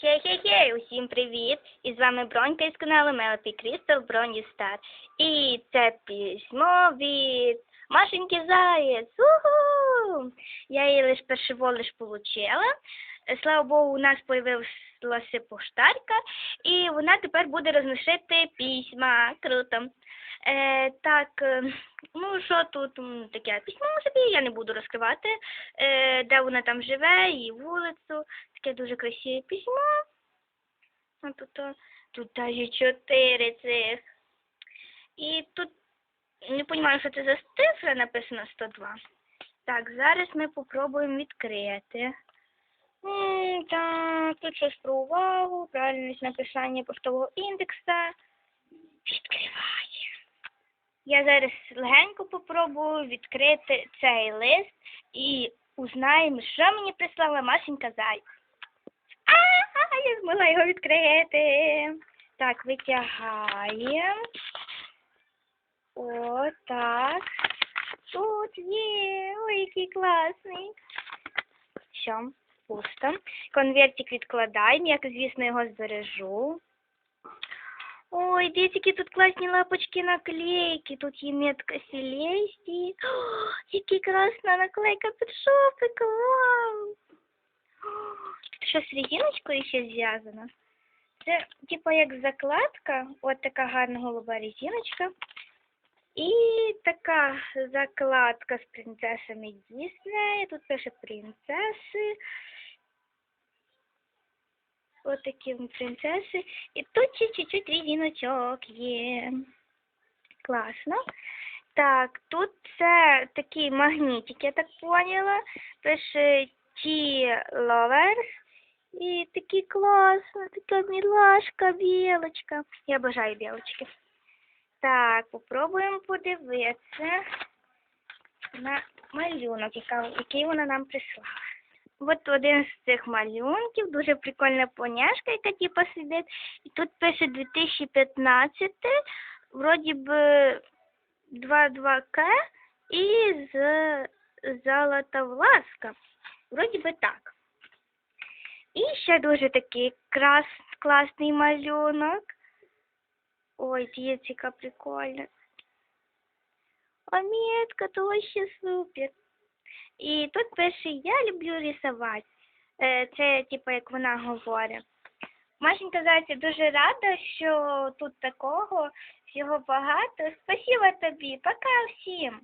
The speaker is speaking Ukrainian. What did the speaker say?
Хей-хей-хей, усім привіт! І з вами Бронька із каналу Мелопі Крістал Броні Стар. І це письмо від Машеньки Заєць. Уху! Я її лише першого лиш получила. Слава Богу, у нас появилася поштарка, і вона тепер буде розносити письма. Круто. Е, так, е, ну що тут таке письмо собі, я не буду розкривати, е, де вона там живе, її вулицю. Таке дуже красиве письмо. Тут, тут навіть чотири цих. І тут не розумію, що це за цифра написано 102. Так, зараз ми попробуємо відкрити. М, Так, тут щось про увагу, правильність написання поштового індекса. Відкриває. Я зараз легенько попробую відкрити цей лист і узнаємо, що мені прислала Машенька Зайк. А, я змогла його відкрити. Так, витягаємо. О, так. Тут є. Ой, який класний. Все, пусто. Конвертик відкладаємо, як, звісно, його збережу. Ой, які тут класні лапочки наклейки. Тут є метка Селестії. О, які класна наклейка під шопик, вау! Тут що з резиночкою ще зв'язано. Це, типу, як закладка, от така гарна голуба резиночка. І така закладка з принцесами Діснея. Тут пише принцеси. Ось принцеси. І тут ще чуть-чуть резиночок є. Класно. Так, тут це такий магнітик, я так поняла. Пише Ті Lovers. І такий класно, така мілашка, білочка. Я бажаю білочки. Так, попробуємо подивитися на малюнок, який вона нам прислала. От один з цих малюнків, дуже прикольна поняшка, яка типу сидить. І тут пише 2015, вроді би 22К і з золота власка. Вроді би так. І ще дуже такий крас, класний малюнок. Ой, яка прикольна. А то вообще супер. І тут пише Я люблю рисувати. Е, Це типу як вона говорить. Машенька Зайця дуже рада, що тут такого всього багато. Спасіба тобі. Пока всім.